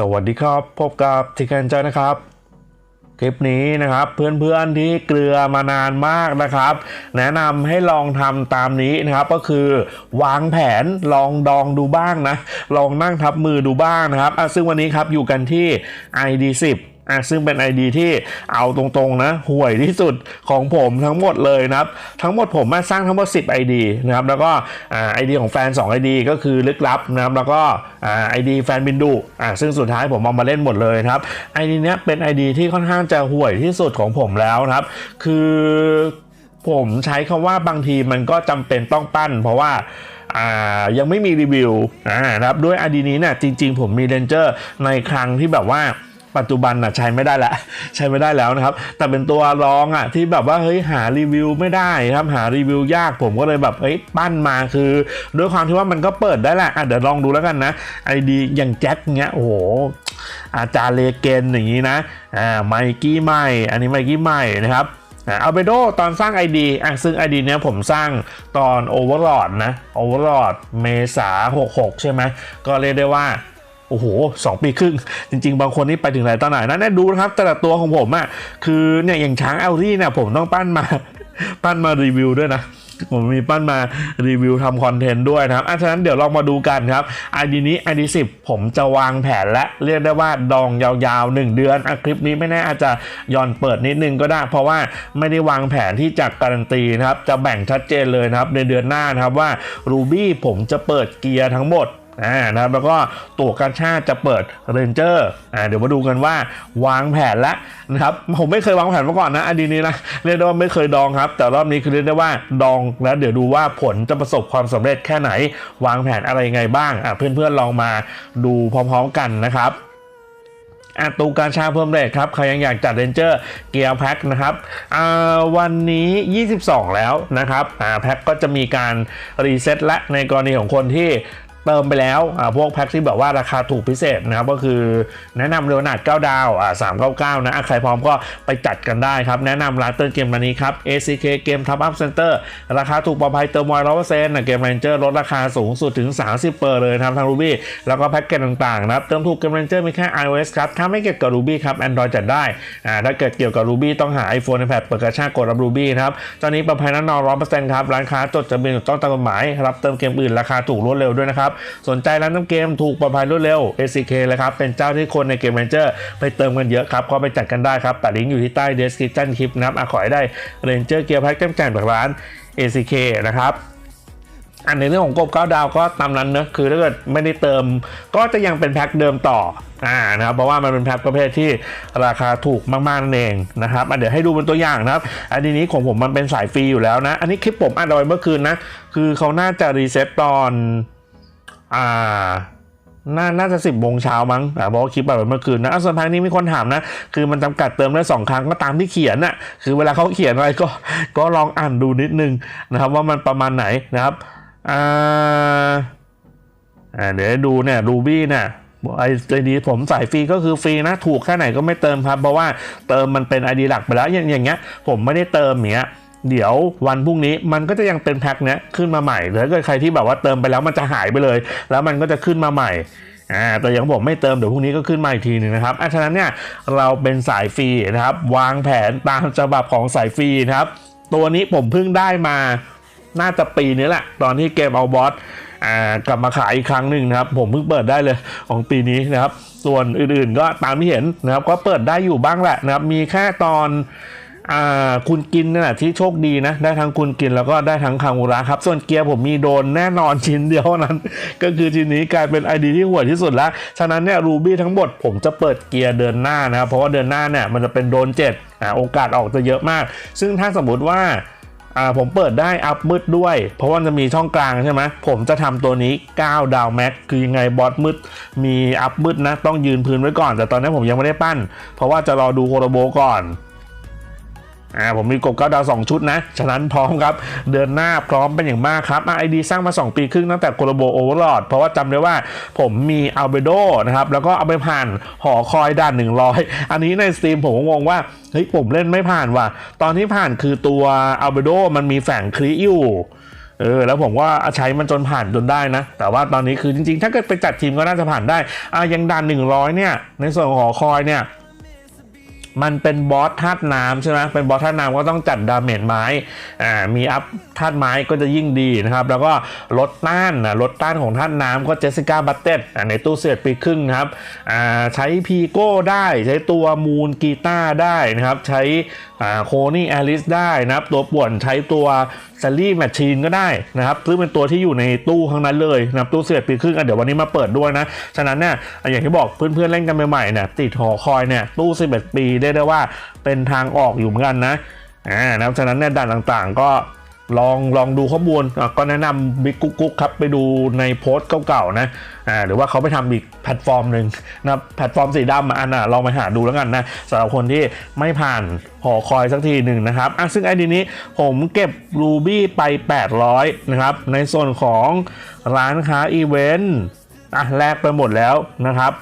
สวัสดีครับ พบกับทิกันใจนะครับ คลิปนี้นะครับเพื่อนๆที่เกลือมานานมากนะครับ แนะนำให้ลองทำตามนี้นะครับก็คือ วางแผนลองดองดูบ้างนะ ลองนั่งทับมือดูบ้างนะครับอะซึ่งวันนี้ครับอยู่กันที่ ID 10 อะซึ่งเป็น ID ที่เอาตรงๆนะห่วยที่สุดของผมทั้งหมดเลยนะครับ ทั้งหมดผมมาสร้างทั้งหมด 10 ID นะครับแล้วก็อ่า ID ของแฟน 2 ID ก็คือลึกลับนะครับแล้วก็อ่า ID แฟนบินดุอ่าซึ่งสุดท้ายผมเอามาเล่นหมดเลยนะครับ ID เนี้ยเป็น ID ที่ค่อนข้างจะห่วยที่สุดของผมแล้วนะครับ คือผมใช้คำว่าบางทีมันก็จำเป็นต้องปั้น เพราะว่าอ่ายังไม่มีรีวิวนะครับด้วย ID นี้เนี่ยจริง ๆ ผมมีเรนเจอร์ในครั้งที่แบบว่า ปัจจุบันน่ะใช้ไม่ได้ละใช้ไม่ได้แล้วนะครับ แต่เป็นตัวรองอะที่แบบว่าเฮ้ยหารีวิวไม่ได้ครับหารีวิวยากผมก็เลยแบบเฮ้ยปั้นมาคือ ด้วยความที่ว่ามันก็เปิดได้แหละอะเดี๋ยวลองดูแล้วกันนะไอดีอย่างแจ็คเงี้ยโอ้โหอาจารย์เลเกนอย่างนี้นะอ่าไมกี้ใหม่อันนี้ไมกี้ใหม่นะครับอัลเบโดตอนสร้าง ID อะซึ่ง ID เนี้ยผมสร้างตอน Overlord นะ Overlord เมษา 66 ใช่ไหมก็เรียกได้ว่า โอ้โหสองปีครึ่ง จริง ๆ บางคนนี่ไปถึงไหนตอนไหนนะเนี่ยดูนะครับ แต่ละตัวของผมอะ่ะคือเนี่ยอย่างช้างเอลรี่เนี่ยผมต้องปั้นมา ปั้นมารีวิวด้วยนะผมมีปั้นมารีวิวทำคอนเทนต์ด้วยนะครับอะฉะนั้นเดี๋ยวลองมาดูกันครับ ID นี้ ID 10ผมจะวางแผนและเรียกได้ว่าดองยาวๆ 1 เดือนอะคลิปนี้ไม่แน่อาจจะย่อนเปิดนิดนึงก็ได้ เพราะว่าไม่ได้วางแผนที่จะการันตีนะครับ จะแบ่งชัดเจนเลยนะครับในเดือนหน้านะครับว่า Ruby ผมจะเปิดเกียร์ทั้งหมด อ่านะครับแล้วก็ตัวกาชาติจะเปิดเรนเจอร์อ่าเดี๋ยวมาดูกันว่าวางแผนแล้วนะครับผมไม่เคยวางแผนมาก่อนนะอดีตนี้นะเรียกได้ว่าไม่เคยดองครับ แต่รอบนี้คือเรียกได้ว่าดองแล้วเดี๋ยวดูว่าผลจะประสบความสำเร็จแค่ไหน วางแผนอะไรยังไงบ้างอ่าเพื่อนๆลองมาดูพร้อมๆกันนะครับอะตูการชาเพิ่มเรทครับ ใครยังอยากจัดเรนเจอร์เกียร์แพ็คนะครับอ่าวันนี้ 22 แล้วนะครับอ่าแพ็คก็จะมีการรีเซ็ตและในกรณีของคนที่ เติมไปแล้วอ่าพวกแพ็คที่แบบว่าราคาถูกพิเศษนะครับก็คือแนะนำเรวนาด9ดาวอ่า399นะอะใครพร้อมก็ไปจัดกันได้ครับ แนะนำร้านเติมเกมวันนี้ครับ ACK เกมทับอัพเซ็นเตอร์ราคาถูกปลอดภัยเติมไวร้อยเปอร์เซ็นต์เกมเรนเจอร์ลดราคาสูงสุดถึง 30เปอร์เลยครับทาง Ruby แล้วก็แพ็กเกจต่างๆนะครับเติมถูกเกมเรนเจอร์มีแค่ iOS ครับ ถ้าไม่เกี่ยวกับ Ruby ครับ Android จัดได้อ่าถ้าเกิดเกี่ยวกับ Ruby ต้องหา iPhone iPad เปิดกระชากกดรับ Ruby นะครับตอนนี้ปลอดภัยแน่นอนร้อยเปอร์เซ็นต์ครับร้านค้าจดทะเบียนต้องตามกฎหมายรับเติมเกมอื่นราคาถูกรวดเร็วด้วยนะครับสนใจร้านเติมเกมถูกปลอดภัยรวดเร็ว ACK เลยครับ เป็นเจ้าที่คนในเกม Ranger ไปเติมกันเยอะครับ ก็ไปจัดกันได้ครับแต่ลิงก์อยู่ที่ใต้ description คลิปนะครับอขอให้ได้ Ranger เกียร์แพ็คแจ้งแจกจากร้าน ACK นะครับอันในเรื่องของกบเก้าดาวก็ตามนั้นเนะคือถ้าเกิดไม่ได้เติมก็จะยังเป็นแพ็คเดิมต่ออ่านะครับเพราะว่ามันเป็นแพ็คประเภทที่ราคาถูกมากๆนั่นเองนะครับเดี๋ยวให้ดูเป็นตัวอย่างนะครับ อันนี้ของผมมันเป็นสายฟรีอยู่แล้วนะ อันนี้คลิปผมอัดเอาไว้เมื่อคืนนะ คือเขาน่าจะรีเซ็ตตอน อ่าน่าน่าจะสิบโมงเช้ามั้งอ่าเพราะว่าคลิปแบบเมื่อคืนนะอะส่วนทางนี้มีคนถามนะ คือมันจำกัดเติมได้สองครั้งก็ตามที่เขียนน่ะ คือเวลาเขาเขียนอะไรก็ ก็ลองอ่านดูนิดนึงนะครับ ว่ามันประมาณไหนนะครับ อ่า อ่า เดี๋ยวดูเนี่ยรูบี้เนี่ยไอไอดีผมใสายฟรีก็คือฟรีนะ ถูกแค่ไหนก็ไม่เติมครับ เพราะว่าเติมมันเป็นไอดีหลักไปแล้วอย่างอย่างเงี้ย ผมไม่ได้เติมอย่างเงี้ย เดี๋ยววันพรุ่งนี้มันก็จะยังเป็นแพ็คเนี้ยขึ้นมาใหม่หรือถ้าเกิดใครที่แบบว่าเติมไปแล้วมันจะหายไปเลย แล้วมันก็จะขึ้นมาใหม่อ่าแต่อย่างผมไม่เติมเดี๋ยวพรุ่งนี้ก็ขึ้นมาอีกทีหนึ่งนะครับอะฉะนั้นเนี่ยเราเป็นสายฟรีนะครับ วางแผนตามฉบับของสายฟรีนะครับ ตัวนี้ผมเพิ่งได้มาน่าจะปีนี้แหละ ตอนที่เกมเอาบอสอ่ากลับมาขายอีกครั้งหนึ่งนะครับ ผมเพิ่งเปิดได้เลยของปีนี้นะครับ ส่วนอื่นๆก็ตามที่เห็นนะครับ ก็เปิดได้อยู่บ้างแหละนะครับ มีแค่ตอน อ่าคุณกินนั่นแหละที่โชคดีนะ ได้ทั้งคุณกินแล้วก็ได้ทั้งคางูระครับ ส่วนเกียร์ผมมีโดนแน่นอนชิ้นเดียวเท่านั้น ก็คือชิ้นนี้กลายเป็นไอดีที่ห่วยที่สุดแล้ว ฉะนั้นเนี่ยรูบี้ทั้งหมดผมจะเปิดเกียร์เดินหน้านะครับเพราะว่าเดินหน้าเนี่ยมันจะเป็นโดนเจ็ดอ่าโอกาสออกจะเยอะมาก ซึ่งถ้าสมมติว่าอ่าผมเปิดได้อัพมืดด้วย เพราะว่าจะมีช่องกลางใช่ไหมผมจะทำตัวนี้ 9 ดาวแม็กคือยังไงบอสมืดมีอัพมืดนะ ต้องยืนพื้นไว้ก่อน แต่ตอนนี้ผมยังไม่ได้ปั้น เพราะว่าจะรอดูโคโรโบก่อน อ่าผมมีกบเก้าดาวสองชุดนะ ฉะนั้นพร้อมครับ เดินหน้าพร้อมเป็นอย่างมากครับไอดีสร้างมา 2 ปีครึ่งตั้งแต่โคโรโบโอเวอร์ลอดเพราะว่าจำได้ว่าผมมีอัลเบโดนะครับ แล้วก็เอาไปผ่านหอคอยด่าน 100 อันนี้ในสตรีมผมก็งงว่า เฮ้ย ผมเล่นไม่ผ่านว่ะ ตอนที่ผ่านคือตัวอัลเบโดมันมีแฝงคลิอยู่เออแล้วผมก็ใช้มันจนผ่านจนได้นะ แต่ว่าตอนนี้คือจริงๆ ถ้าเกิดไปจัดทีมก็น่าจะผ่านได้อะยังดัน100 เนี่ย ในส่วนของหอคอยเนี่ย มันเป็นบอสธาตุน้ำใช่ไหมเป็นบอสธาตุน้ำก็ต้องจัดดาเมจไม้อ่ามีอัพธาตุไม้ก็จะยิ่งดีนะครับ แล้วก็ลดต้านนะลดต้านของธาตุน้ำก็เจสสิก้าบัตเต็ตในตู้เสียดปีครึ่งนะครับอ่าใช้พีโก้ได้ใช้ตัวมูนกีตาร์ได้นะครับ ใช้โคนี่แอลิสได้นะครับตัวป่วนใช้ตัวซ a ลี่แมชชีนก็ได้นะครับซึ่งเป็นตัวที่อยู่ในตู้ข้างนั้นเลยนะครับตู้เสียปีครึ่งอะเดี๋ยววันนี้มาเปิดด้วยนะ ฉะนั้นเนี่ยอย่างที่บอกเพื่อนๆเล่นกันใหม่ๆเนี่ยติดหอคอยเนี่ยตู้ 11 ปีได้ได้ว่าเป็นทางออกอยู่เหมือนกันนะอ่านะครับฉะนั้นเนี่ยด่านต่างๆ ก็ ลองลองดูข้อมูลก็แนะนำบิ๊กกุ๊กครับไปดูในโพสต์เก่าๆนะอ่าหรือว่าเขาไปทำอีกแพลตฟอร์มหนึ่งนะแพลตฟอร์มสีดำอันน่ะลองไปหาดูแล้วกันนะสำหรับคนที่ไม่ผ่านหอคอยสักทีหนึ่งนะครับอะซึ่งไอดีนี้ผมเก็บรูบี้ไป 800 นะครับ ในส่วนของร้านค้าอีเวนต์อะแลกไปหมดแล้วนะครับ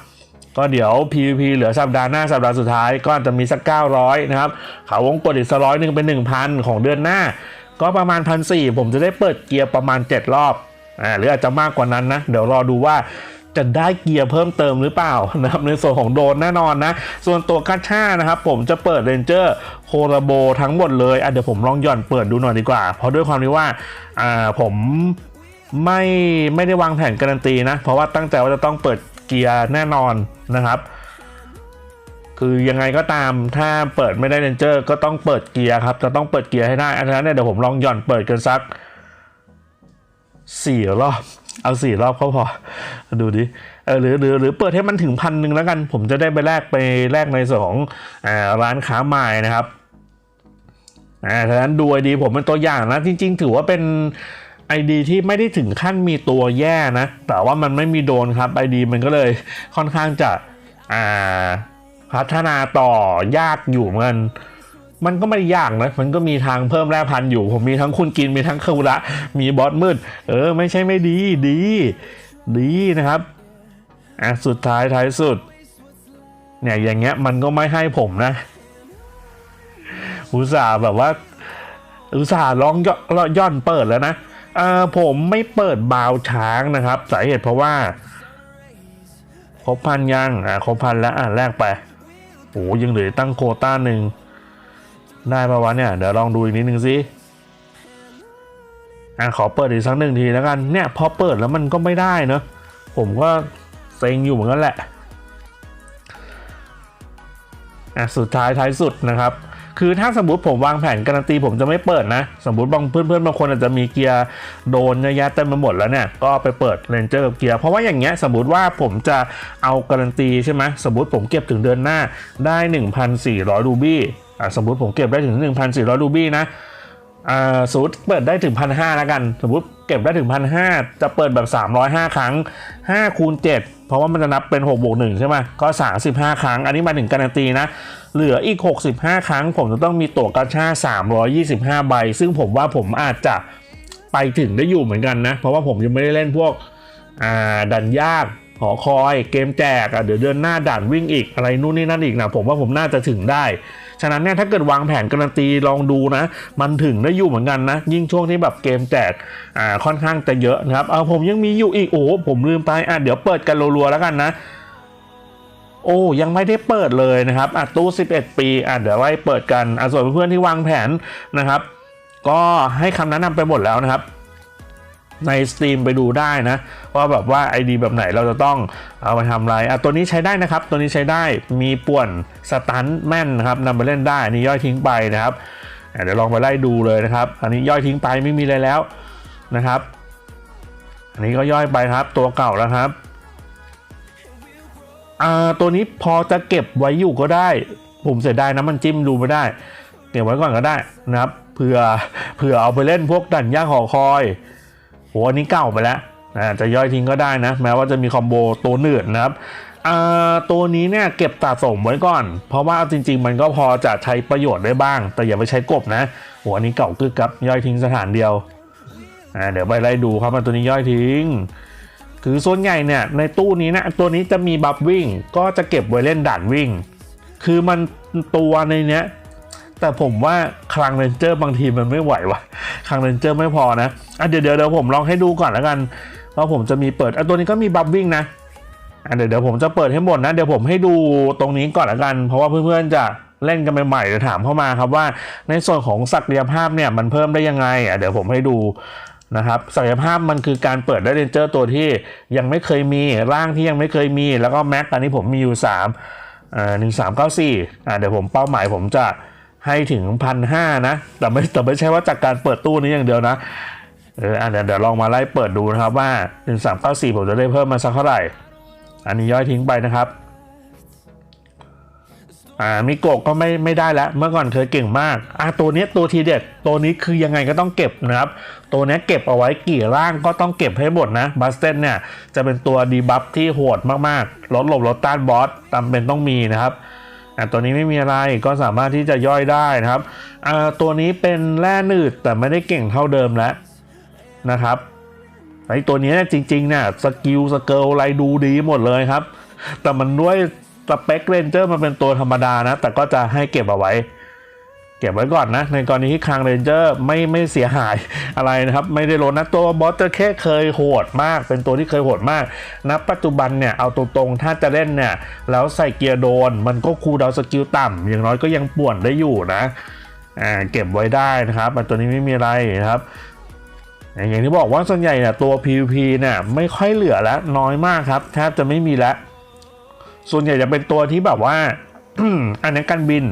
ก็เดี๋ยว PVP เหลือสัปดาห์หน้าสัปดาห์สุดท้ายก็อาจจะมีสัก 900 นะครับเขาวงกดอีกสักร้อยหนึ่งเป็น 1,000 ของเดือนหน้า ก็ประมาณ1,400ผมจะได้เปิดเกียร์ประมาณ 7 รอบอ่าหรืออาจจะมากกว่านั้นนะ เดี๋ยวรอดูว่าจะได้เกียร์เพิ่มเติมหรือเปล่านะครับในส่วนของโดนแน่นอนนะ ส่วนตัวกัชช่านะครับผมจะเปิดเรนเจอร์โคราโบทั้งหมดเลยอะเดี๋ยวผมลองหย่อนเปิดดูหน่อยดีกว่า เพราะด้วยความที่ว่าอ่าผมไม่ไม่ได้วางแผนการันตีนะ เพราะว่าตั้งใจว่าจะต้องเปิดเกียร์แน่นอนนะครับ คือยังไงก็ตามถ้าเปิดไม่ได้เรนเจอร์ก็ต้องเปิดเกียร์ครับ จะต้องเปิดเกียร์ให้ได้อันนั้นเนี่ยเดี๋ยวผมลองหย่อนเปิดกันสักสี่รอบ เอาสี่รอบเขาพอ ดูดิเออหรือหรือหรือเปิดให้มันถึงพันหนึ่งแล้วกัน ผมจะได้ไปแลกไปแลกในส่วนของอร้านค้าไม้นะครับอ่าฉะนั้นดูไอดีผมเป็นตัวอย่างนะ จริง ๆ ถือว่าเป็น ID ที่ไม่ได้ถึงขั้นมีตัวแย่นะ แต่ว่ามันไม่มีโดนครับ ID มันก็เลยค่อนข้างจะอ่า พัฒนาต่อยากอยู่เหมือนกันมันก็ไม่ได้ยากนะ มันก็มีทางเพิ่มแร่พันธุ์อยู่ ผมมีทั้งคุณกิน มีทั้งคารุระ มีบอสมืด เออ ไม่ใช่ไม่ดี ดี ดีนะครับ อะ สุดท้ายท้ายสุด เนี่ยอย่างเงี้ยมันก็ไม่ให้ผมนะ อุตส่าห์แบบว่า อุตส่าห์ลองย่อย่อนเปิดแล้วนะเออผมไม่เปิดบาวช้างนะครับ สาเหตุเพราะว่าครบพันยัง อ่าครบพันแล้ว อ่าแลกไป โอ้ยังเหลือตั้งโคต้าหนึ่งได้ปะวะเนี่ย เดี๋ยวลองดูอีกนิดนึงสิอะขอเปิดอีกสักหนึ่งทีแล้วกันเนี่ยพอเปิดแล้วมันก็ไม่ได้เนอะผมก็เซ็งอยู่เหมือนกันแหละอะสุดท้ายท้ายสุดนะครับ คือถ้าสมมติผมวางแผนการันตีผมจะไม่เปิดนะ สมมติบางเพื่อนๆบางคนอาจจะมีเกียร์โดนเยอะแยะเต็มไปหมดแล้วเนี่ยก็ไปเปิดเรนเจอร์กับเกียร์เพราะว่าอย่างเงี้ยสมมติว่าผมจะเอาการันตีใช่ไหมสมมติผมเก็บถึงเดือนหน้าได้ 1,400รูบี้อ่าสมมติผมเก็บได้ถึง 1,400รูบี้นะ อ่าสมมติเปิดได้ถึงพันห้าแล้วกัน สมมติเก็บได้ถึงพันห้าจะเปิดแบบ 305 ครั้ง5คูณ7เพราะว่ามันจะนับเป็น6บวก1ใช่ไหมก็ 35 ครั้ง อันนี้มาถึงการันตีนะ เหลืออีก 65 ครั้ง ผมจะต้องมีตั๋วกาชา325 ใบ ซึ่งผมว่าผมอาจจะไปถึงได้อยู่เหมือนกันนะ เพราะว่าผมยังไม่ได้เล่นพวกดันยากหอคอย เกมแจกเดี๋ยวเดือนหน้าด่านวิ่งอีกอะไรนู่นนี่นั่นอีกนะผมว่าผมน่าจะถึงได้ ฉะนั้นเนี่ยถ้าเกิดวางแผนการันตีลองดูนะ มันถึงได้อยู่เหมือนกันนะ ยิ่งช่วงที่แบบเกมแจกอ่าค่อนข้างจะเยอะนะครับเอาผมยังมีอยู่อีกโอ้ผมลืมไปอะเดี๋ยวเปิดกันรัวๆแล้วกันนะโอ้ยังไม่ได้เปิดเลยนะครับอะตู้ 11 ปีอะเดี๋ยวไว้เปิดกันอะส่วนเพื่อนๆที่วางแผนนะครับ ก็ให้คำแนะนำไปหมดแล้วนะครับ ใน Steam ไปดูได้นะว่าแบบว่า ID แบบไหนเราจะต้องเอาไปทำอะไรอะตัวนี้ใช้ได้นะครับ ตัวนี้ใช้ได้มีป่วนสตันแม่นนะครับนำไปเล่นได้อันนี้ย่อยทิ้งไปนะครับเดี๋ยวลองไปไล่ดูเลยนะครับ อันนี้ย่อยทิ้งไปไม่มีอะไรแล้วนะครับ อันนี้ก็ย่อยไปครับตัวเก่าแล้วครับอ่าตัวนี้พอจะเก็บไว้อยู่ก็ได้ ผมเสียดายนะมันจิ้มดูไม่ได้เก็บไว้ก่อนก็ได้นะครับเผื่อเผื่อเอาไปเล่นพวกดันย่างหอคอย โหอันนี้เก่าไปแล้วอ่าจะย่อยทิ้งก็ได้นะ แม้ว่าจะมีคอมโบตัวหนืดนะครับอ่าตัวนี้เนี่ยเก็บสะสมไว้ก่อน เพราะว่าจริง ๆ มันก็พอจะใช้ประโยชน์ได้บ้าง แต่อย่าไปใช้กบนะโหอันนี้เก่ากึกครับย่อยทิ้งสถานเดียวอ่าเดี๋ยวไปไล่ดูครับมันตัวนี้ย่อยทิ้งคือส่วนใหญ่เนี่ยในตู้นี้นะตัวนี้จะมีบัฟวิ่งก็จะเก็บไว้เล่นด่านวิ่ง คือมันตัวในเนี้ย แต่ผมว่าคลังเรนเจอร์บางทีมันไม่ไหววะคลังเรนเจอร์ไม่พอนะอะเดี๋ยวเดี๋ยวผมลองให้ดูก่อนแล้วกันว่าผมจะมีเปิดอะตัวนี้ก็มีบัฟวิ่งนะอะเดี๋ยวเดี๋ยวผมจะเปิดให้หมดนะเดี๋ยวผมให้ดูตรงนี้ก่อนแล้วกัน เพราะว่าเพื่อนๆจะเล่นกันใหม่ๆเดี๋ยวถามเข้ามาครับว่า ในส่วนของศักยภาพเนี่ยมันเพิ่มได้ยังไงอะเดี๋ยวผมให้ดูนะครับศักยภาพมันคือการเปิดได้เรนเจอร์ตัวที่ยังไม่เคยมีร่างที่ยังไม่เคยมี แล้วก็แม็กอันนี้ผมมีอยู่3อ่าหนึ่งสามเก้าสี่อ่าเดี๋ยวผมเป้าหมายผมจะ ให้ถึงพันห้านะ แต่ไม่แต่ไม่ใช่ว่าจากการเปิดตู้นี้อย่างเดียวนะเออเดี๋ยวเดี๋ยวลองมาไล่เปิดดูนะครับว่า 1394 ผมจะได้เพิ่มมาสักเท่าไหร่ อันนี้ย่อยทิ้งไปนะครับอ่ามิโกะก็ไม่ไม่ได้แล้ว เมื่อก่อนเคยเก่งมากอ่าตัวนี้ตัวทีเด็ด ตัวนี้คือยังไงก็ต้องเก็บนะครับ ตัวนี้เก็บเอาไว้กี่ร่างก็ต้องเก็บให้หมดนะบัสเตนเนี่ยจะเป็นตัวดีบัฟที่โหดมากๆลดหลบลดต้านบอสจำเป็นต้องมีนะครับ อะตัวนี้ไม่มีอะไรก็สามารถที่จะย่อยได้นะครับอ่าตัวนี้เป็นแร่หนืดแต่ไม่ได้เก่งเท่าเดิมแล้วนะครับไอตัวนี้จริงๆเนี่ยสกิลสเกิลอะไรดูดีหมดเลยครับ แต่มันด้วยสเปคเรนเจอร์มันเป็นตัวธรรมดานะ แต่ก็จะให้เก็บเอาไว้ เก็บไว้ก่อนนะ ในกรณีที่คางเรนเจอร์ไม่ไม่เสียหายอะไรนะครับ ไม่ได้ลดนะตัวบอสจะแค่เคยโหดมาก เป็นตัวที่เคยโหดมากณปัจจุบันเนี่ย เอาตรงๆ ถ้าจะเล่นเนี่ย แล้วใส่เกียร์โดน มันก็คูดาวสกิลต่ำอย่างน้อยก็ยังป่วนได้อยู่นะอ่าเก็บไว้ได้นะครับตัวนี้ไม่มีอะไรนะครับอย่างที่บอกว่าส่วนใหญ่เนี่ยตัว PVP เนี่ยไม่ค่อยเหลือแล้วน้อยมากครับแทบจะไม่มีแล้วส่วนใหญ่จะเป็นตัวที่แบบว่าอันนี้การบิน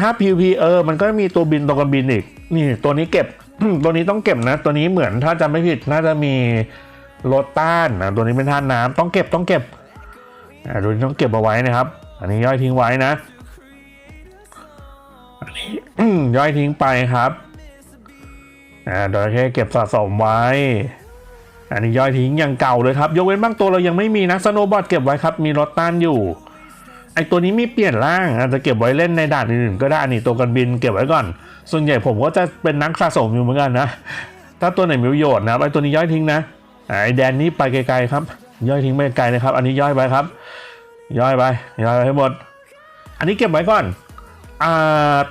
ถ้า PVP เออ มันก็มีตัวบินตัวกันบินอีก นี่ตัวนี้เก็บ ตัวนี้ต้องเก็บนะ ตัวนี้เหมือนถ้าจะไม่ผิดน่าจะมีรถต้านนะตัวนี้เป็นท่านน้ำต้องเก็บต้องเก็บตัวนี้ต้องเก็บเอาไว้นะครับ อันนี้ย่อยทิ้งไว้นะอันนี้ย่อยทิ้งไปครับอ่าโดยแค่เก็บสะสมไว้ อันนี้ย่อยทิ้งอย่างเก่าเลยครับ ยกเว้นบางตัวเรายังไม่มีนะสโนบอร์ดเก็บไว้ครับ มีรถต้านอยู่ ไอตัวนี้มีเปลี่ยนร่างอาจจะเก็บไว้เล่นในด่านอื่นๆก็ได้นี่ตัวกันบินเก็บไว้ก่อน ส่วนใหญ่ผมก็จะเป็นนักสะสมอยู่เหมือนกันนะ ถ้าตัวไหนมีประโยชน์นะไอตัวนี้ย่อยทิ้งนะไอแดนนี้ไปไกลๆครับ ย่อยทิ้งไปไกลนะครับ อันนี้ย่อยไปครับ ย่อยไปย่อยไปให้หมด อันนี้เก็บไว้ก่อนอ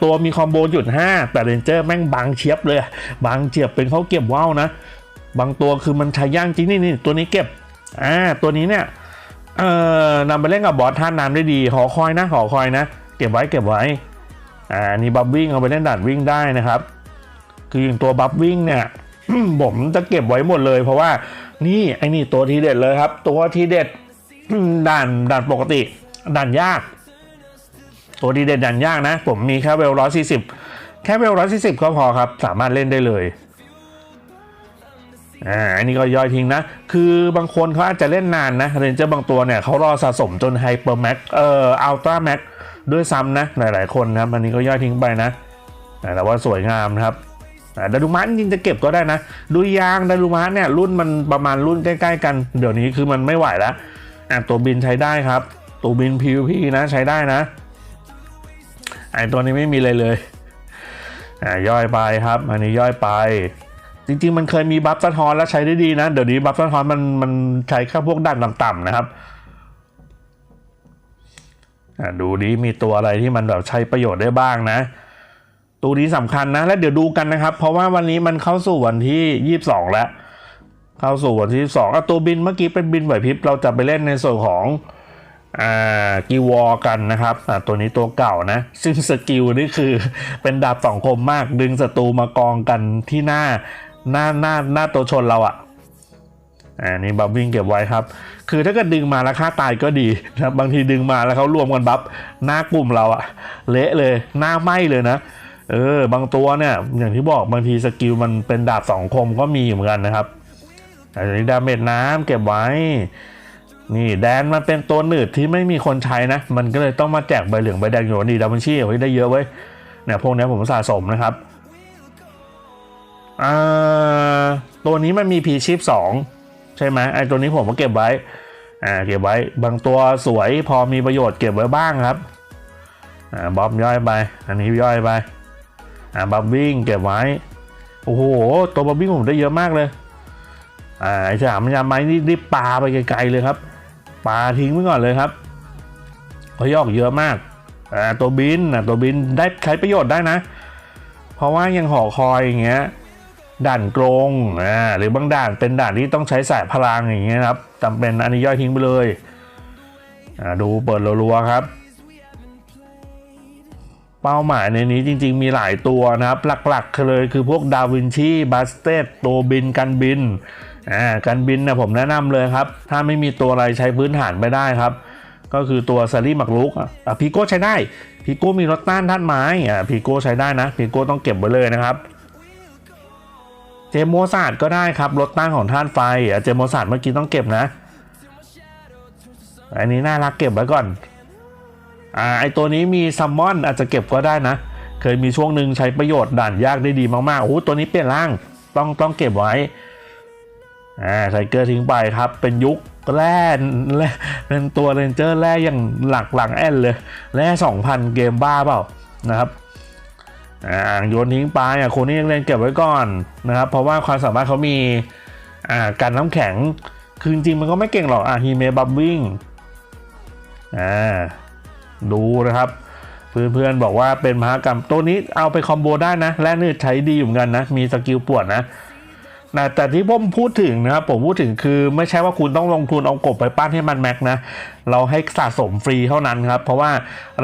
ตัวมีคอมโบหยุด5แต่เรนเจอร์แม่งบางเชียบเลยบางเจียบเป็นเขาเก็บว่าวนะ บางตัวคือมันใช้ย่างจริงนี่นี่ตัวนี้เก็บอ่าตัวนี้เนี่ย เอ่อนำไปเล่นกับบอสท่าน้ำได้ดี หอคอยนะ หอคอยนะ เก็บไว้เก็บไว้อ่านี่บัฟวิ่งเอาไปเล่นด่านวิ่งได้นะครับ คืออย่างตัวบัฟวิ่งเนี่ยผมจะเก็บไว้หมดเลย เพราะว่านี่ไอ้นี่ตัวทีเด็ดเลยครับ ตัวทีเด็ดด่านด่านปกติด่านยาก ตัวทีเด็ดด่านยากนะ ผมมีแค่เวลร้อยสี่สิบแค่เวลร้อยสี่สิบก็พอครับ สามารถเล่นได้เลย อ่าอันนี้ก็ย่อยทิ้งนะ คือบางคนเขาอาจจะเล่นนานนะเรนเจอร์บางตัวเนี่ยเขารอสะสมจนไฮเปอร์แม็กเอ่ออัลตร้าแม็กด้วยซ้ำนะ หลายๆคนนะครับอันนี้ก็ย่อยทิ้งไปนะ แต่ว่าสวยงามนะครับดารุมะจริงจะเก็บก็ได้นะ ดูยางดารุมะเนี่ยรุ่นมันประมาณรุ่นใกล้ๆกัน เดี๋ยวนี้คือมันไม่ไหวแล้วตัวบินใช้ได้ครับ ตัวบิน PVP นะใช้ได้นะไอตัวนี้ไม่มีเลยเลยอ่าย่อยไปครับ อันนี้ย่อยไป จริงๆ มันเคยมีบัฟสะท้อนแล้วใช้ได้ดีนะ เดี๋ยวนี้บัฟสะท้อนมันมันใช้แค่พวกด่านต่ำๆนะครับอะดูดีมีตัวอะไรที่มันแบบใช้ประโยชน์ได้บ้างนะ ตัวนี้สำคัญนะ และเดี๋ยวดูกันนะครับ เพราะว่าวันนี้มันเข้าสู่วันที่ 22 แล้ว เข้าสู่วันที่22อะตัวบินเมื่อกี้เป็นบินไหวพริบเราจะไปเล่นในส่วนของอ่ากีวอกันนะครับอ่าตัวนี้ตัวเก่านะ ซึ่งสกิลนี่คือเป็นดาบสองคมมากดึงศัตรูมากองกันที่หน้า หน้าหน้าหน้าตัวชนเราอะ่ะอ่านี่บัฟวิ่งเก็บไว้ครับ คือถ้าเกิดดึงมาแล้วฆ่าตายก็ดีนะครับบางทีดึงมาแล้วเขารวมกันบัฟหน้ากลุ่มเราอะเละเลยหน้าไหมเลยนะ เออ บางตัวเนี่ย อย่างที่บอกบางทีสกิลมันเป็นดาบสองคมก็มีเหมือนกันนะครับอันนี้ดาเมจน้ำเก็บไว้ นี่แดนมันเป็นตัวหนืดที่ไม่มีคนใช้นะ มันก็เลยต้องมาแจกใบเหลืองใบแดงอยู่ดีดาวินชีเอาไว้ได้เยอะเว้เนี่ยพวกนี้ผมสะสมนะครับ ตัวนี้มันมีพีชีพสองใช่ไหมไอ้ตัวนี้ผมก็เก็บไว้อ่าเก็บไว้บางตัวสวยพอมีประโยชน์เก็บไว้บ้างครับอ่าบ๊อบย่อยไป อันนี้ย่อยไปอ่าบ๊อบวิ่งเก็บไว้ โอ้โห ตัวบ๊อบวิ่งผมได้เยอะมากเลยอ่าไอ้สามยาไม้นี่รีบปาไปไกลๆเลยครับปาทิ้งไว้ก่อนเลยครับเขายอกเยอะมากอ่าตัวบินอะตัวบินได้ใช้ประโยชน์ได้นะ เพราะว่ายังหอคอยอย่างเงี้ย ด่านกรงอ่าหรือบางด่านเป็นด่านที่ต้องใช้สายพลังอย่างเงี้ยครับจำเป็นอันนี้ย่อยทิ้งไปเลยอ่าดูเปิดรัวๆครับ เป้าหมายในนี้จริง ๆ มีหลายตัวนะครับ หลักๆเลยคือพวกดาวินชีบัสเตตตัวบินกันบินอ่ากันบินนะผมแนะนำเลยครับ ถ้าไม่มีตัวอะไรใช้พื้นฐานไม่ได้ครับ ก็คือตัวซารีมักลุกอะอะพีโก้ใช้ได้พีโก้มีรถต้านท่านไม้อะพีโก้ใช้ได้นะพีโก้ต้องเก็บไว้เลยนะครับ เจมโมซาดก็ได้ครับรถต้านของท่านไฟเจมโมซาดเมื่อกี้ต้องเก็บนะ อันนี้น่ารักเก็บไว้ก่อนอ่าไอตัวนี้มีซัมมอนอาจจะเก็บก็ได้นะ เคยมีช่วงหนึ่งใช้ประโยชน์ด่านยากได้ดีมากๆโอ้ตัวนี้เปลี่ยนร่างต้องต้องเก็บไว้อ่าไทเกอร์ทิ้งไปครับ เป็นยุคแร่แร่เป็นตัวเรนเจอร์แร่อย่างหลักหลังแอนเลยแร่สองพันเกมบ้าเปล่านะครับ อ่าโยนทิ้งไปอะคนนี้ยังเล่นเก็บไว้ก่อนนะครับ เพราะว่าความสามารถเขามีอ่าการน้ำแข็ง คือจริงมันก็ไม่เก่งหรอกอะฮีเมบับวิ่งอ่าดูนะครับ เพื่อนๆบอกว่าเป็นมหากรรมตัวนี้เอาไปคอมโบได้นะ และนืดใช้ดีอยู่เหมือนกันนะ มีสกิลปวดนะ นะแต่ที่ผมพูดถึงนะครับผมพูดถึงคือไม่ใช่ว่าคุณต้องลงทุนเอากบไปปั้นให้มันแม็กนะ เราให้สะสมฟรีเท่านั้นครับ เพราะว่า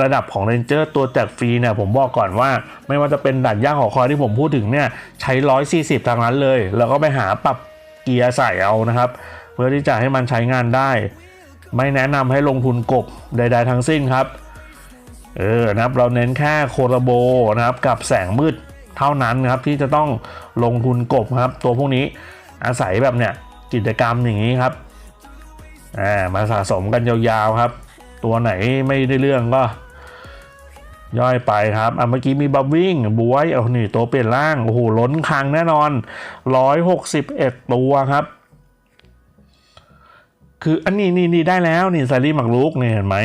ระดับของเรนเจอร์ตัวแจกฟรีเนี่ยผมบอกก่อนว่า ไม่ว่าจะเป็นด่านย่างหอคอยที่ผมพูดถึงเนี่ยใช้ 140 ทางนั้นเลย แล้วก็ไปหาปรับเกียร์ใส่เอานะครับ เพื่อที่จะให้มันใช้งานได้ ไม่แนะนำให้ลงทุนกบใด ๆ ทั้งสิ้นครับเออนะครับเราเน้นแค่โครโบนะครับกับแสงมืด เท่านั้นนะครับที่จะต้องลงทุนกบครับ ตัวพวกนี้อาศัยแบบเนี้ยกิจกรรมอย่างนี้ครับอ่ามาสะสมกันยาวๆครับ ตัวไหนไม่ได้เรื่องก็ ย่อยไปครับอะเมื่อกี้มีบับวิ่งบวยเอาหนี่ตัวเปลี่ยนร่างโอ้โหล้นคังแน่นอน 161 ตัวครับ คืออันนี้นี่นี่ได้แล้วนี่ซารีหมักลุกเนี่ยเห็นไหม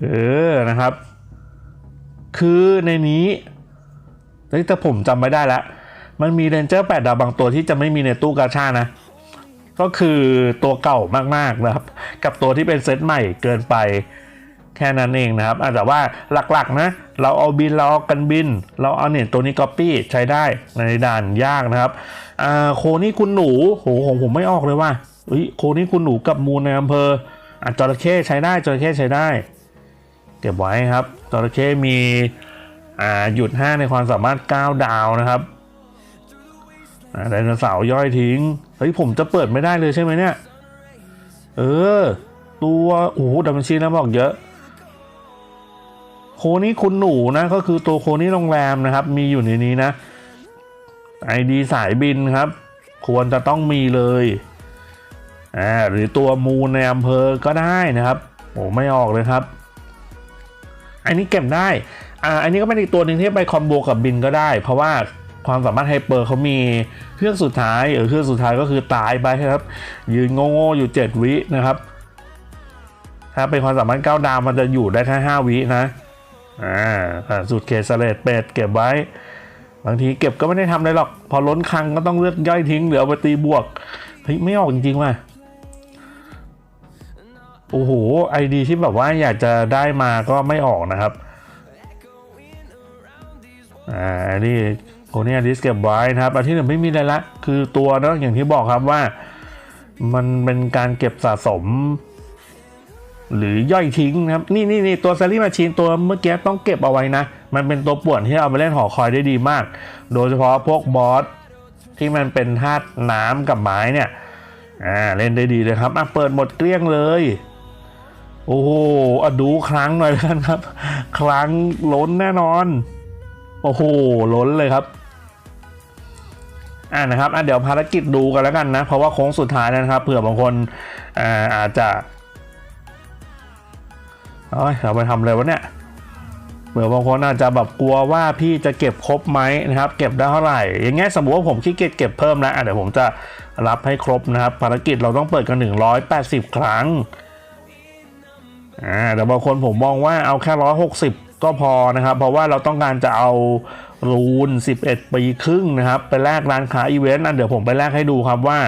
เออนะครับ คือในนี้ แต่ผมจำไม่ได้ละ มันมีเรนเจอร์แปดดาวบางตัวที่จะไม่มีในตู้กาชานะ ก็คือตัวเก่ามากๆนะครับ กับตัวที่เป็นเซตใหม่เกินไปแค่นั้นเองนะครับอะแต่ว่าหลักๆนะ เราเอาบิน เราเอากันบิน เราเอาเนี่ยตัวนี้ก๊อปปี้ใช้ได้ในด่านยากนะครับอ่าโคนี่คุณหนูโหของผมไม่ออกเลยว่าเฮ้ยโคนี่คุณหนูกับมูลในอำเภออะจระเข้ใช้ได้จระเข้ใช้ได้ เก็บไว้ครับจระเข้มี อ่าหยุด 5 ในความสามารถ 9 ดาวนะครับไดโนเสาร์ย่อยทิ้ง เฮ้ย ผมจะเปิดไม่ได้เลยใช่ไหมเนี่ย เออ ตัวโอ้โหดัมเบลชีนะบอกเยอะ โคนี้คุณหนูนะ ก็คือตัวโคนี้โรงแรมนะครับ มีอยู่ในนี้นะไอดีสายบินครับ ควรจะต้องมีเลยอ่าหรือตัวมูลในอำเภอก็ได้นะครับโอ้ไม่ออกเลยครับ อันนี้เก็บได้ อ่าอันนี้ก็เป็นอีกตัวหนึ่งที่ไปคอมโบกับบินก็ได้ เพราะว่าความสามารถไฮเปอร์เขามีเครื่องสุดท้ายเออเครื่องสุดท้ายก็คือตายไปครับ ยืนโง่ๆอยู่ 7 วินะครับ ถ้าเป็นความสามารถ9ดาวมันจะอยู่ได้แค่5วินะอ่าสูตรเคสเลตเป็ดเก็บไว้ บางทีเก็บก็ไม่ได้ทำอะไรหรอก พอล้นคลังก็ต้องเลือกย่อยทิ้งหรือเอาไปตีบวกเฮ้ยไม่ออกจริงๆว่ะโอ้โหไอดีที่แบบว่าอยากจะได้มาก็ไม่ออกนะครับ อ่านนี่โคเนียดิสเก็บไว้นะครับอันที่หนึ่งไม่มีอะไรละ คือตัวเนอะอย่างที่บอกครับว่า มันเป็นการเก็บสะสม หรือย่อยทิ้งนะครับ นี่นี่นี่ตัวซารีมาชีนตัวเมื่อกี้ต้องเก็บเอาไว้นะ มันเป็นตัวป่วนที่เอาไปเล่นหอคอยได้ดีมาก โดยเฉพาะพวกบอสที่มันเป็นธาตุน้ำกับไม้เนี่ยอ่าเล่นได้ดีเลยครับอะเปิดหมดเกลี้ยงเลย โอ้โหอะดูครั้งหน่อยแล้วกันครับ ครั้งล้นแน่นอน โอ้โหล้นเลยครับอ่านะครับอะเดี๋ยวภารกิจดูกันแล้วกันนะ เพราะว่าโค้งสุดท้ายนะครับเผื่อบางคนอ่าอาจจะเอ้ยเราไปทำอะไรวะเนี่ยเผื่อบางคนอาจจะแบบกลัวว่าพี่จะเก็บครบไหมนะครับ เก็บได้เท่าไหร่ อย่างเงี้ยสมมติว่าผมขี้เกียจเก็บเพิ่มแล้วอะเดี๋ยวผมจะรับให้ครบนะครับ ภารกิจเราต้องเปิดกัน 180 ครั้งอ่าแต่บางคนผมมองว่าเอาแค่ร้อยห ก็พอนะครับ เพราะว่าเราต้องการจะเอารูน 11 ปีครึ่งนะครับ ไปแลกร้านค้าอีเวนต์อะเดี๋ยวผมไปแลกให้ดูครับว่า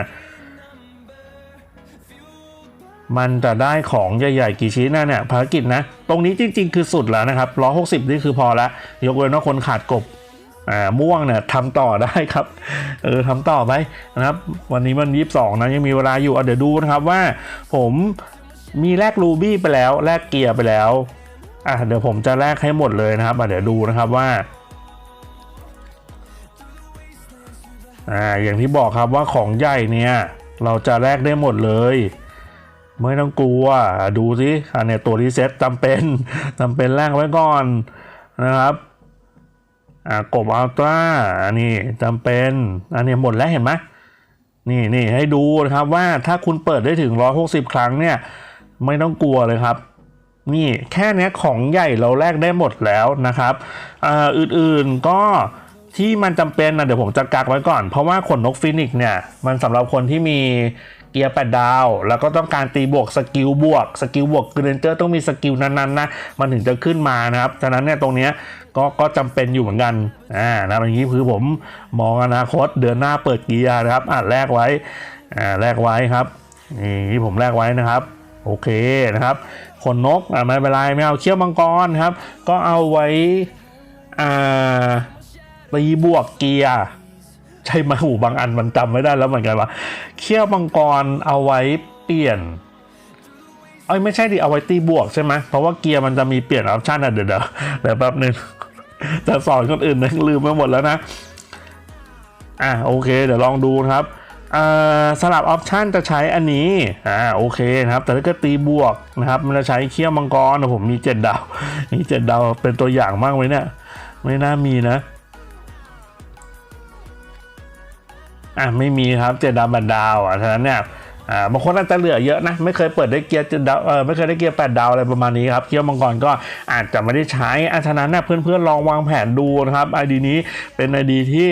มันจะได้ของใหญ่ๆ กี่ชิ้นนะเนี่ยภารกิจนะ ตรงนี้จริงๆ คือสุดแล้วนะครับ160นี่คือพอละ ยกเว้นว่าคนขาดกบอ่าม่วงเนี่ยทำต่อได้ครับ เออทำต่อไปนะครับ วันนี้มัน22นะยังมีเวลาอยู่อะเดี๋ยวดูนะครับว่า ผมมีแลกรูบี้ไปแล้วแลกเกียร์ไปแล้ว อะเดี๋ยวผมจะแลกให้หมดเลยนะครับอะเดี๋ยวดูนะครับว่าอ่าอย่างที่บอกครับว่าของใหญ่เนี่ย เราจะแลกได้หมดเลยไม่ต้องกลัวดูสิอันเนี้ยตัวรีเซ็ตจำเป็นจำเป็นแลกไว้ก่อนนะครับอ่ากบอัลตร้าอันนี้จำเป็น อันเนี้ยหมดแล้วเห็นไหมนี่นี่ให้ดูนะครับว่าถ้าคุณเปิดได้ถึง 160 ครั้งเนี่ย ไม่ต้องกลัวเลยครับ นี่แค่เนี้ยของใหญ่เราแลกได้หมดแล้วนะครับอ,อื่นๆก็ที่มันจำเป็นนะเดี๋ยวผมจะกักไว้ก่อน เพราะว่าขนนกฟินิกซ์เนี่ยมันสำหรับคนที่มีเกียร์แปดดาว แล้วก็ต้องการตีบวกสกิลบวก สกิลบวกเกรนเจอร์ต้องมีสกิลนั้นๆนะมันถึงจะขึ้นมานะครับฉะนั้นเนี่ยตรงเนี้ยก็ก็จำเป็นอยู่เหมือนกันอ่านะอย่างนี้คือผมมองอนาคตเดือนหน้าเปิดเกียร์นะครับอ่าแลกไว้อ่าแลกไว้ครับนี่ผมแลกไว้นะครับ โอเคนะครับ ขนนกอะไม่เป็นไรไม่เอาเขี้ยวมังกรครับ ก็เอาไว้อ่าตีบวกเกียร์ใช่ไหมหูบางอันมันจำไม่ได้แล้วเหมือนกันว่าเขี้ยวมังกรเอาไว้เปลี่ยนเอ้ยไม่ใช่ดิเอาไว้ตีบวกใช่ไหมเพราะว่าเกียร์มันจะมีเปลี่ยนออปชันอะเดี๋ยวเดี๋ยวเดี๋ยวแป๊บนึงจะสอนคนอื่นนะลืมไปหมดแล้วนะ อะโอเค เดี๋ยวลองดูนะครับ สลับออปชันจะใช้อันนี้อ่าโอเคนะครับ แต่ถ้าเกิดตีบวกนะครับ มันจะใช้เขี้ยวมังกรนะผมมีเจ็ดดาวมีเจ็ดดาวเป็นตัวอย่างมากไหมเนี่ยไม่น่ามีนะอะไม่มีครับเจ็ดดาวแปดดาวอะฉะนั้นเนี่ยอ่าบางคนอาจจะเหลือเยอะนะ ไม่เคยเปิดได้เกียร์เจ็ดดาวเออไม่เคยได้เกียร์แปดดาวอะไรประมาณนี้ครับเกียร์มังกรก็อาจจะไม่ได้ใช้อะฉะนั้นเนี่ยเพื่อนๆลองวางแผนดูนะครับไอดีนี้เป็นไอดีที่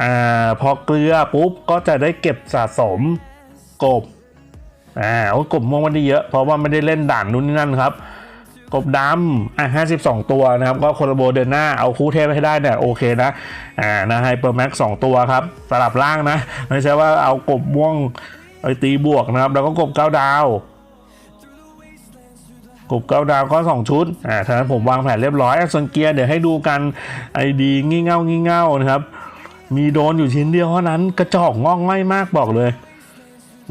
อ่าพอเกลือปุ๊บก็จะได้เก็บสะสมกบอ่าโอ้กบม่วงไม่ได้เยอะเพราะว่าไม่ได้เล่นด่านนู้นนี่นั่นครับ กบดำอะ52ตัวนะครับ ก็คนละโบเดินหน้าเอาคู่เทพให้ได้เนี่ยโอเคนะอ่านะไฮเปอร์แม็กสองตัวครับสลับล่างนะ ไม่ใช่ว่าเอากบม่วงไปตีบวกนะครับ แล้วก็กบเก้าดาวกบเก้าดาวก็ 2 ชุด อ่าฉะนั้นผมวางแผนเรียบร้อย ส่วนเกียร์เดี๋ยวให้ดูกันไอดี งี่เง่า งี่เง่านะครับ มีโดนอยู่ชิ้นเดียวเท่านั้นกระจอกงอกง่ายมากบอกเลย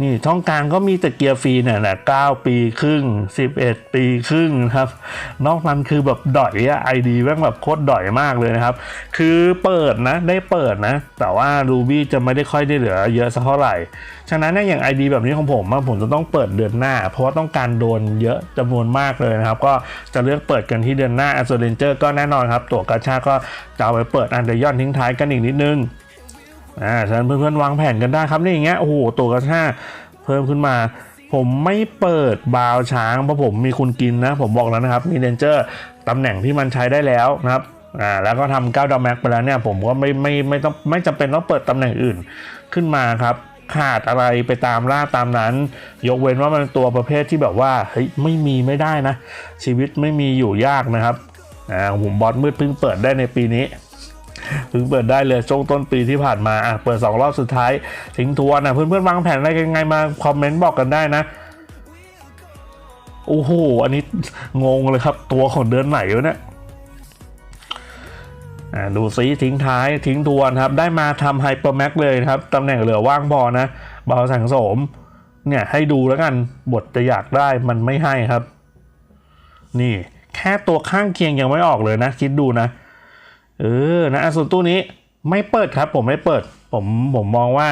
นี่ช่องกลางก็มีแต่เกียร์ฟรีเนี่ยแหละ9ปีครึ่ง11ปีครึ่งนะครับ นอกนั้นคือแบบดอยอะไอดีแม่งแบบโคตรดอยมากเลยนะครับ คือเปิดนะได้เปิดนะ แต่ว่า Ruby จะไม่ได้ค่อยได้เหลือเยอะสักเท่าไหร่ ฉะนั้นเนี่ยอย่าง ID แบบนี้ของผมผมจะต้องเปิดเดือนหน้า เพราะว่าต้องการโดนเยอะจำนวนมากเลยนะครับ ก็จะเลือกเปิดกันที่เดือนหน้า a s o r a n g e r ก็แน่นอนครับ ตัวกระชาก็จะเอาไปเปิดอันเดย่อนทิ้งท้ายกันอีกนิดนึง อ่าฉะนั้นเพื่อนๆวางแผนกันได้ครับนี่อย่างเงี้ยโอ้โหตัวกระชาเพิ่มขึ้นมาผมไม่เปิดบาวช้างเพราะผมมีคุณกินนะ ผมบอกแล้วนะครับมีเรนเจอร์ตำแหน่งที่มันใช้ได้แล้วนะครับอ่าแล้วก็ทำ9ดาวแม็กไปแล้วเนี่ย ผมก็ไม่ไม่ไม่ต้องไม่จำเป็นต้องเปิดตำแหน่งอื่นขึ้นมาครับ ขาดอะไรไปตามล่าตามนั้น ยกเว้นว่ามันเป็นตัวประเภทที่แบบว่าเฮ้ยไม่มีไม่ได้นะ ชีวิตไม่มีอยู่ยากนะครับอ่าผมบอสมืดเพิ่งเปิดได้ในปีนี้ เพิ่งเปิดได้เลยช่วงต้นปีที่ผ่านมาอะเปิด 2 รอบสุดท้ายทิ้งทวนนะเพื่อนๆวางแผนอะไรกันยังไงมาคอมเมนต์บอกกันได้นะโอ้โห อันนี้งงเลยครับ ตัวของเดือนไหนวะเนี่ยดูซิทิ้งท้ายทิ้งทวนครับ ได้มาทำไฮเปอร์แม็กเลยครับตำแหน่งเหลือว่างพอนะเบาสังโสม เนี่ยให้ดูแล้วกัน บทจะอยากได้มันไม่ให้ครับ นี่ แค่ตัวข้างเคียงยังไม่ออกเลยนะ คิดดูนะ เออนะส่วนตู้นี้ไม่เปิดครับ ผมไม่เปิด ผมผมมองว่า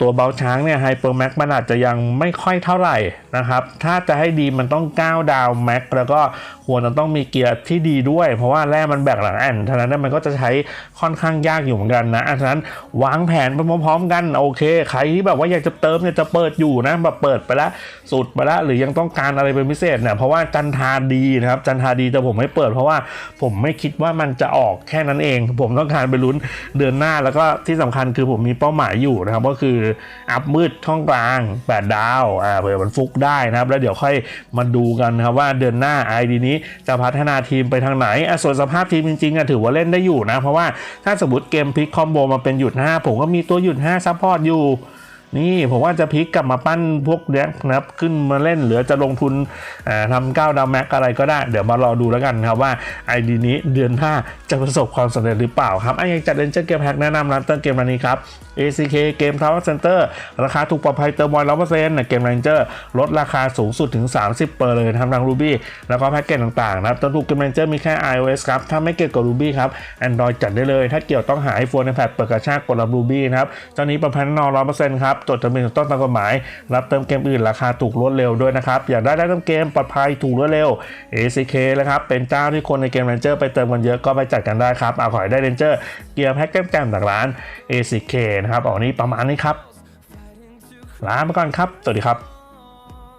ตัวเบาช้างเนี่ยไฮเปอร์แม็กมันอาจจะยังไม่ค่อยเท่าไหร่นะครับ ถ้าจะให้ดีมันต้อง 9 ดาวแม็กแล้วก็ควรจะต้องมีเกียร์ที่ดีด้วย เพราะว่าแร่มันแบกหลังแอนฉะนั้นมันก็จะใช้ค่อนข้างยากอยู่เหมือนกันนะฉะนั้นวางแผนไปพร้อมๆกันโอเค ใครที่แบบว่าอยากจะเติมเนี่ยจะเปิดอยู่นะแบบเปิดไปแล้วสุดไปแล้วหรือยังต้องการอะไรเป็นพิเศษเนี่ยเพราะว่าจันทาดีนะครับจันทาดีแต่ผมไม่เปิด เพราะว่าผมไม่คิดว่ามันจะออกแค่นั้นเอง ผมต้องการไปลุ้นเดือนหน้าแล้วก็ที่สำคัญคือผมมีเป้าหมายอยู่นะครับก็คืออัพมืดช่องกลาง 8 ดาวอ่าเผื่อมันฟุกได้นะครับ แล้วเดี๋ยวค่อยมาดูกันครับว่าเดือนหน้าไอดีนี้จะพัฒนาทีมไปทางไหนอะส่วนสภาพทีมจริงๆอะถือว่าเล่นได้อยู่นะ เพราะว่าถ้าสมมติเกมพลิกคอมโบมาเป็นหยุด 5 ผมก็มีตัวหยุด 5 ซัพพอร์ตอยู่ นี่ผมว่าจะพลิกกลับมาปั้นพวกเนี้ยนะครับขึ้นมาเล่นหรือจะลงทุนทำก้าวดาวแม็กอะไรก็ได้ เดี๋ยวมารอดูแล้วกันครับว่าไอดีนี้เดือนหน้าจะประสบความสำเร็จหรือเปล่าครับไอ้ยังจัดเลนเจอร์เกมแพ็กแนะนำร้านเติมเกมร้านนี้ครับ ACK เกม Tower Center ราคาถูกปลอดภัยเติมบอลร้อยเปอร์เซ็นต์เกม Ranger ลดราคาสูงสุดถึง 30เปอร์เลยทำทาง Ruby แล้วก็แพ็กเกจต่างๆนะครับต้นทุนเกม Ranger มีแค่ iOS ครับ ถ้าไม่เกี่ยวกับ Ruby ครับ Android จัดได้เลย ถ้าเกี่ยวต้องหา iPhone iPad เปิดกระชากกดรับ Ruby นะครับเจ้านี้ปลอดภัยแน่นอร้อยเปอร์เซ็นต์ครับจดทะเบียนถูกต้องตามกฎหมาย รับเติมเกมอื่นราคาถูกรวดเร็วด้วยนะครับ อยากได้ได้เติมเกมปลอดภัยถูกรวดเร็ว ACK นะครับเป็นเจ้าที่คนในเกมเรนเจอร์ไปเติมกันเยอะก็ไปจัดกันได้ครับเอาขอให้ได้เรนเจอร์เกียร์แพ็กเกมแกมจากร้าน ACK นะครับออกนี้ประมาณนี้ครับลาไปก่อนครับสวัสดีครับ